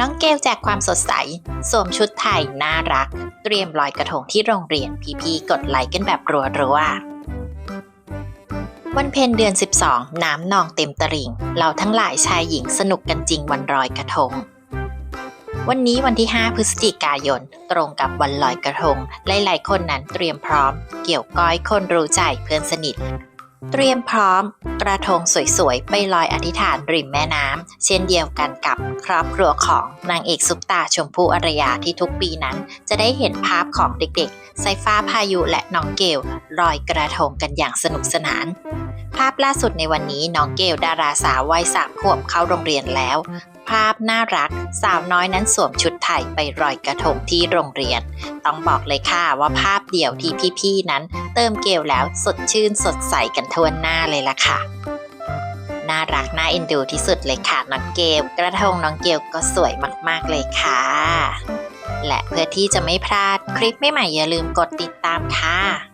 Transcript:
น้องเกลแจกความสดใส สวมชุดไทยน่ารัก เตรียมลอยกระทงที่โรงเรียนพี่ๆกดไลค์กันแบบรัวๆวันเพ็ญเดือน 12 น้ำนองเต็มตลิ่ง เราทั้งหลายชายหญิงสนุกกันจริงวันลอยกระทง วันนี้วันที่ 5 พฤศจิกายน ตรงกับวันลอยกระทง หลายๆ คนนั้นเตรียมพร้อม เกี่ยวก้อยคนรู้ใจเพื่อนสนิท เตรียมพร้อมกระทงสวยๆ ไปลอยอธิษฐานริมแม่น้ำ เช่นเดียวกันกับครอบครัวของนางเอกซุปตาชมพู่อารยาที่ทุกปีนั้น จะได้เห็นภาพของเด็กๆ ไซฟ้าพายุและน้องเกลลอยกระทงกันอย่างสนุกสนาน ภาพล่าสุดในวันนี้น้องเกลดาราสาววัยสามขวบเข้าโรงเรียนแล้ว ภาพน่ารัก สาวน้อยนั้นสวมชุดไทยไปลอยกระทงที่โรงเรียน ต้องบอกเลยค่ะว่าภาพเดี่ยวที่พี่ๆนั้น เติมเกลแล้วสดชื่นสดใสกันทวนหน้าเลยล่ะค่ะน่ารักน่าเอ็นดูที่สุดเลยค่ะน้องเกลกระทงน้องเกลก็สวยมากๆเลยค่ะ และเพื่อที่จะไม่พลาดคลิปใหม่ๆอย่าลืมกดติดตามค่ะ